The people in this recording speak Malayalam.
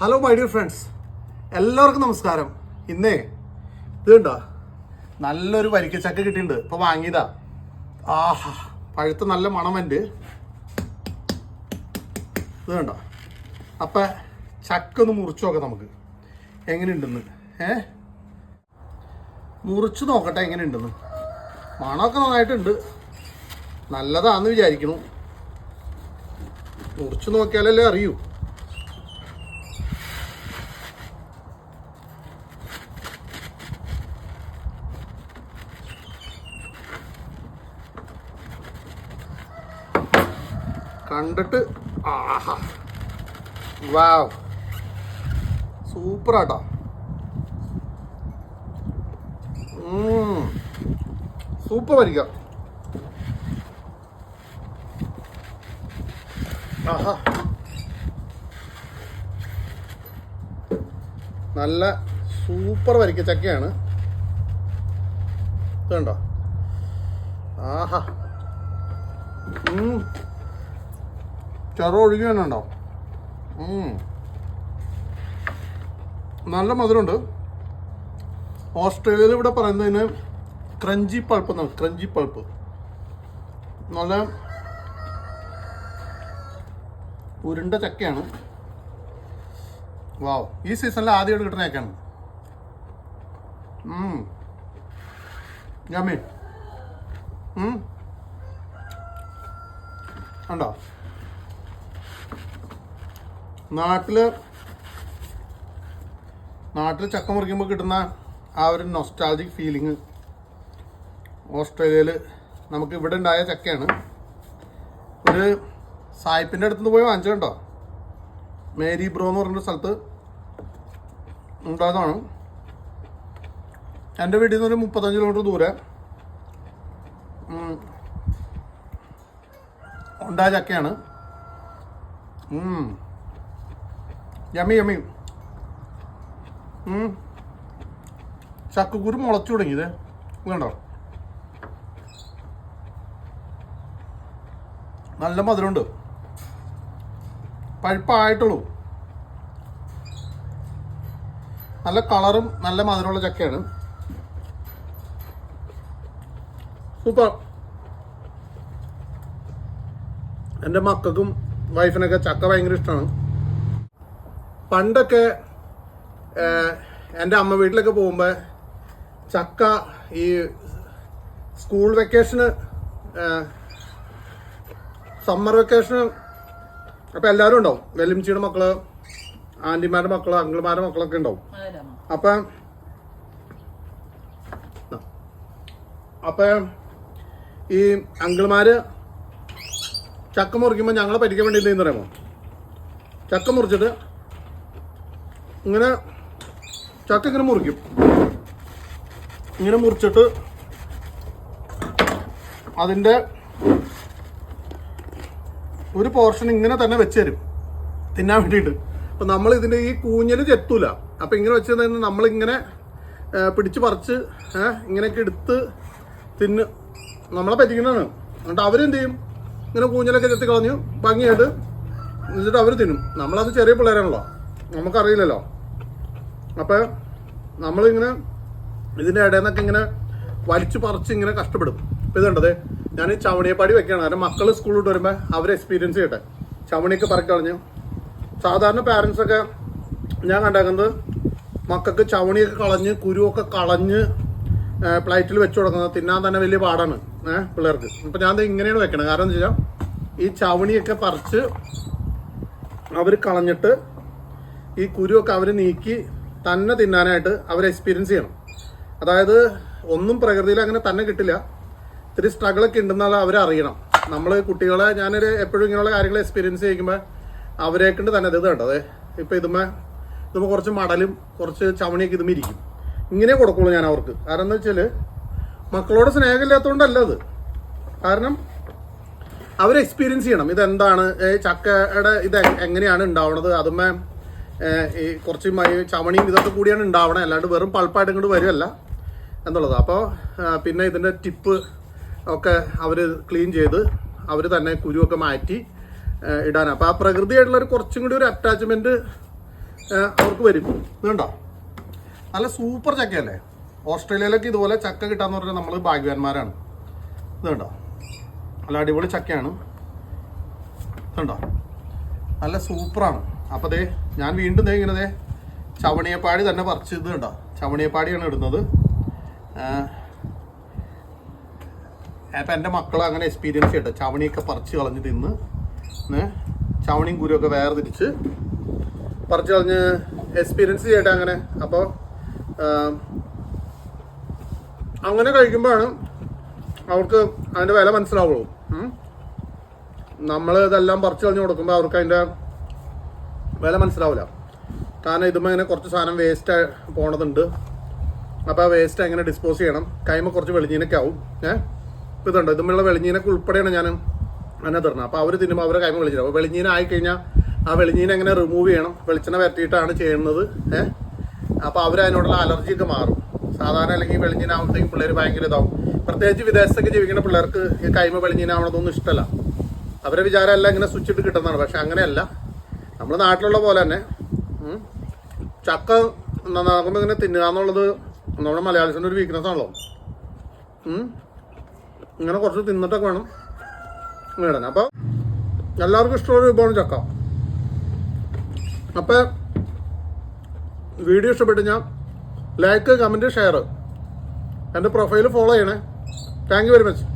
ഹലോ മൈ ഡിയർ ഫ്രണ്ട്സ് എല്ലാവർക്കും നമസ്കാരം. ഇന്നേ ഇത് നല്ലൊരു വരിക്കച്ചക്ക കിട്ടിയിട്ടുണ്ട്. ഇപ്പൊ വാങ്ങിയതാ. ആഹാ പഴുത്ത നല്ല മണമുണ്ട് ഇത് കണ്ടോ? അപ്പൊ ചക്ക ഒന്ന് മുറിച്ചു നോക്കാം നമുക്ക്. എങ്ങനെയുണ്ടെന്ന്? ഏ? മുറിച്ചു നോക്കട്ടെ എങ്ങനെയുണ്ടെന്ന്. മണമൊക്കെ നന്നായിട്ടുണ്ട്. നല്ലതാന്ന് വിചാരിക്കുന്നു. മുറിച്ചു നോക്കിയാലല്ലേ അറിയൂ. കണ്ടിട്ട് ആഹാ. വാവ്. സൂപ്പറാട്ടോ. സൂപ്പർ വരിക. ആഹാ. നല്ല സൂപ്പർ വരിക്ക ചക്കയാണ്. കണ്ടോ ആഹാ. ചെറു ഒഴുകി തന്നെ ഉണ്ടോ. നല്ല മധുരമുണ്ട്. ഓസ്ട്രേലിയയിൽ ഇവിടെ പറയുന്നതിന് ക്രഞ്ചി പൾപ്പ് എന്നാണ് ക്രഞ്ചി പൾപ്പ്. നല്ല ഉരുണ്ട ചക്കയാണ്. വാവ്. ഈ സീസണിൽ ആദ്യമായിട്ട് കിട്ടുന്ന ചക്കയാണ്. ജാമി ഉണ്ടോ നാട്ടിൽ നാട്ടിൽ ചക്ക മുറിക്കുമ്പോൾ കിട്ടുന്ന ആ ഒരു നൊസ്റ്റാൾജിക് ഫീലിംഗ് ഓസ്ട്രേലിയയിൽ നമുക്ക് ഇവിടെ ഉണ്ടായ ചക്കയാണ്. ഒരു സായിപ്പിന്റെ അടുത്തുനിന്ന് പോയി വാങ്ങിച്ചു കേട്ടോ മേരി ബ്രോ എന്ന് പറഞ്ഞൊരു സ്ഥലത്ത് ഉണ്ടായതാണ്. എന്റെ വീട്ടിൽ നിന്ന് ഒരു മുപ്പത്തഞ്ച് കിലോമീറ്റർ ദൂരെ ഉണ്ടായ ചക്കയാണ്. യമി യമ്മി ഉം. ചക്കക്കുരു മുളച്ചു തുടങ്ങിയത്. വേണ്ടോ നല്ല മധുരമുണ്ട്. പഴുപ്പായിട്ടുള്ളൂ. നല്ല കളറും നല്ല മധുരമുള്ള ചക്കയാണ്. സൂപ്പർ. എന്റെ മക്കൾക്കും വൈഫിനൊക്കെ ചക്ക ഭയങ്കര ഇഷ്ടമാണ്. പണ്ടൊക്കെ എന്റെ അമ്മ വീട്ടിലൊക്കെ പോകുമ്പോൾ ചക്ക ഈ സ്കൂൾ വെക്കേഷന് സമ്മർ വെക്കേഷന് അപ്പം എല്ലാവരും ഉണ്ടാവും. വെല്ലുമിച്ചിയുടെ മക്കൾ ആന്റിമാരുടെ മക്കൾ അങ്കിൾമാരുടെ മക്കളൊക്കെ ഉണ്ടാവും. അപ്പം അപ്പം ഈ അങ്കിൾമാര് ചക്ക മുറിക്കുമ്പോൾ ഞങ്ങളെ പഠിക്കാൻ വേണ്ടി എന്ത് പറയുമോ ചക്ക മുറിച്ചിട്ട് ഇങ്ങനെ ചക്ക ഇങ്ങനെ മുറിക്കും. ഇങ്ങനെ മുറിച്ചിട്ട് അതിന്റെ ഒരു പോർഷൻ ഇങ്ങനെ തന്നെ വെച്ച് തരും. തിന്നാൻ വേണ്ടിയിട്ട്. അപ്പം നമ്മൾ ഇതിന്റെ ഈ കൂഞ്ഞൽ ചെത്തൂല. അപ്പം ഇങ്ങനെ വെച്ച് തന്നെ നമ്മളിങ്ങനെ പിടിച്ച് പറിച്ച് ഇങ്ങനെയൊക്കെ എടുത്ത് തിന്ന് നമ്മളെ പറ്റിക്കണതാണ് എന്നിട്ട് അവരെന്ത് ചെയ്യും? ഇങ്ങനെ കൂഞ്ഞലൊക്കെ ചെത്തി കളഞ്ഞു. ഭംഗിയായിട്ട്. എന്നിട്ട് അവർ തിന്നും. നമ്മളത് ചെറിയ പിള്ളേരാണല്ലോ. നമുക്കറിയില്ലല്ലോ. അപ്പം നമ്മളിങ്ങനെ ഇതിന്റെ ഇടയിൽ നിന്നൊക്കെ ഇങ്ങനെ വലിച്ചു പറിച്ച് ഇങ്ങനെ കഷ്ടപ്പെടും. ഇപ്പം ഇതുണ്ടത് ഞാൻ ചവണിയപ്പാടി വെക്കുകയാണ്. കാരണം മക്കൾ സ്കൂളിലോട്ട് വരുമ്പോൾ അവർ എക്സ്പീരിയൻസ് ചെയ്യട്ടെ. ചവണിയൊക്കെ പറക്കി കളഞ്ഞു സാധാരണ പാരൻസൊക്കെ ഞാൻ കണ്ടേക്കുന്നത് മക്കൾക്ക് ചവണിയൊക്കെ കളഞ്ഞ് കുരുവൊക്കെ കളഞ്ഞ് പ്ലേറ്റിൽ വെച്ച് കൊടുക്കുന്നത് തിന്നാൻ തന്നെ വലിയ പാടാണ് ഏഹ് പിള്ളേർക്ക്. അപ്പം ഞാൻ ഇങ്ങനെയാണ് വെക്കണത്. കാരണം എന്താ ഈ ചവണിയൊക്കെ പറിച്ച് അവർ കളഞ്ഞിട്ട് ഈ കുരുവൊക്കെ അവർ നീക്കി തന്നെ തിന്നാനായിട്ട് അവർ എക്സ്പീരിയൻസ് ചെയ്യണം. അതായത് ഒന്നും പ്രകൃതിയിൽ അങ്ങനെ തന്നെ കിട്ടില്ല. ഇത്തിരി സ്ട്രഗിളൊക്കെ ഉണ്ടെന്നാൽ അവർ അറിയണം. നമ്മൾ കുട്ടികളെ ഞാനൊരു എപ്പോഴും ഇങ്ങനെയുള്ള കാര്യങ്ങൾ എക്സ്പീരിയൻസ് ചെയ്യുമ്പോൾ അവരെ കൊണ്ട് തന്നെ ഇത് കണ്ടത്. ഇപ്പം ഇതുമ്മ ഇതുമ്മ കുറച്ച് മടലും കുറച്ച് ചവണിയൊക്കെ ഇതുമ്മ ഇരിക്കും. ഇങ്ങനെ കൊടുക്കുള്ളൂ ഞാൻ അവർക്ക്. കാരണം എന്താ വെച്ചാൽ മക്കളോട് സ്നേഹമില്ലാത്തതുകൊണ്ടല്ല അത്. കാരണം അവർ എക്സ്പീരിയൻസ് ചെയ്യണം. ഇതെന്താണ്? ചക്കയുടെ ഇത് എങ്ങനെയാണ് ഉണ്ടാവണത്? അതുമ്മേ കുറച്ച് മൈ- ചവണിയും ഇതൊക്കെ കൂടിയാണ് ഉണ്ടാവണം. അല്ലാണ്ട് വെറും പൾപ്പായിട്ട് ഇങ്ങോട്ട് വരുമല്ല എന്നുള്ളത്. അപ്പോൾ പിന്നെ ഇതിന്റെ ടിപ്പ് ഒക്കെ അവർ ക്ലീൻ ചെയ്ത് അവർ തന്നെ കുരുവൊക്കെ മാറ്റി ഇടാൻ അപ്പോൾ ആ പ്രകൃതിയായിട്ടുള്ളൊരു കുറച്ചും കൂടി ഒരു അറ്റാച്ച്മെന്റ് അവർക്ക് വരും. ഇതുണ്ടോ? നല്ല സൂപ്പർ ചക്കയല്ലേ? ഓസ്ട്രേലിയയിലൊക്കെ ഇതുപോലെ ചക്ക കിട്ടാന്ന് പറഞ്ഞാൽ നമ്മൾ ഭാഗ്യവാന്മാരാണ്. ഇതുണ്ടോ? നല്ല അടിപൊളി ചക്കയാണ്. ഇതുണ്ടോ? നല്ല സൂപ്പറാണ്. അപ്പോൾ ദേ ഞാൻ വീണ്ടും ദേ ഇങ്ങനെ ദേ ചവണിയപ്പാടി തന്നെ പറിച്ചത് കേട്ടോ ചവണിയപ്പാടിയാണ് ഇടുന്നത്. അപ്പം എന്റെ മക്കൾ അങ്ങനെ എക്സ്പീരിയൻസ് ചെയ്യട്ടെ. ചവണിയൊക്കെ പറിച്ച് കളഞ്ഞ് തിന്ന് ചവണിയും കുരുവൊക്കെ വേർതിരിച്ച് പറിച്ച് കളഞ്ഞ് എക്സ്പീരിയൻസ് ചെയ്യട്ടെ അങ്ങനെ. അപ്പോൾ അങ്ങനെ കഴിക്കുമ്പോഴാണ് അവർക്ക് അതിന്റെ വില മനസ്സിലാവുള്ളൂ. നമ്മൾ ഇതെല്ലാം പറിച്ച് കളഞ്ഞ് കൊടുക്കുമ്പോൾ അവർക്ക് അതിന്റെ വില മനസ്സിലാവില്ല കാരണം ഇതുമ്പോൾ ഇങ്ങനെ കുറച്ച് സാധനം വേസ്റ്റ് പോണതുണ്ട്. അപ്പോൾ ആ വേസ്റ്റ് എങ്ങനെ ഡിസ്പോസ് ചെയ്യണം? കൈമ കുറച്ച് വെളിഞ്ഞീനൊക്കെ ആവും ഏഹ് ഇപ്പോൾ ഇതുണ്ട്? ഇതുമുള്ള വെളിഞ്ഞീനൊക്കെ ഉൾപ്പെടെയാണ് ഞാൻ എന്നെ തരണം. അപ്പോൾ അവർ തിന്നുമ്പോൾ അവരെ കൈമ വെളിഞ്ഞീന അപ്പോൾ വെളിഞ്ഞീന ആയിക്കഴിഞ്ഞാൽ ആ വെളിഞ്ഞീന എങ്ങനെ റിമൂവ് ചെയ്യണം? വെളിച്ചെണ്ണ വരട്ടിയിട്ടാണ് ചെയ്യുന്നത്. ഏഹ് അപ്പോൾ അവർ അതിനോടുള്ള അലർജിയൊക്കെ മാറും. സാധാരണ അല്ലെങ്കിൽ വെളിഞ്ഞീനാവുമ്പോഴത്തേക്കും പിള്ളേർ ഭയങ്കര ഇതാവും. പ്രത്യേകിച്ച് വിദേശത്തൊക്കെ ജീവിക്കുന്ന പിള്ളേർക്ക് ഈ കൈമ വെളിഞ്ഞീനാവണതൊന്നും ഇഷ്ടമല്ല അവരെ വിചാരമല്ല ഇങ്ങനെ സ്വിച്ചിട്ട് കിട്ടുന്നതാണ്. പക്ഷെ അങ്ങനെയല്ല. നമ്മുടെ നാട്ടിലുള്ള പോലെ തന്നെ. ചക്ക നന്നാക്കുമ്പോൾ ഇങ്ങനെ തിന്നുക എന്നുള്ളത് നമ്മുടെ മലയാളത്തിന്റെ ഒരു വീക്ക്നെസ് ആണല്ലോ. ഇങ്ങനെ കുറച്ച് തിന്നിട്ടൊക്കെ വേണം. ഇടാൻ അപ്പോൾ എല്ലാവർക്കും ഇഷ്ടമുള്ള വിഭവമാണ് ചക്ക. അപ്പോൾ വീഡിയോ ഇഷ്ടപ്പെട്ട് ഞാൻ ലൈക്ക് കമന്റ് ഷെയർ എന്റെ പ്രൊഫൈൽ ഫോളോ ചെയ്യണേ. Thank you very much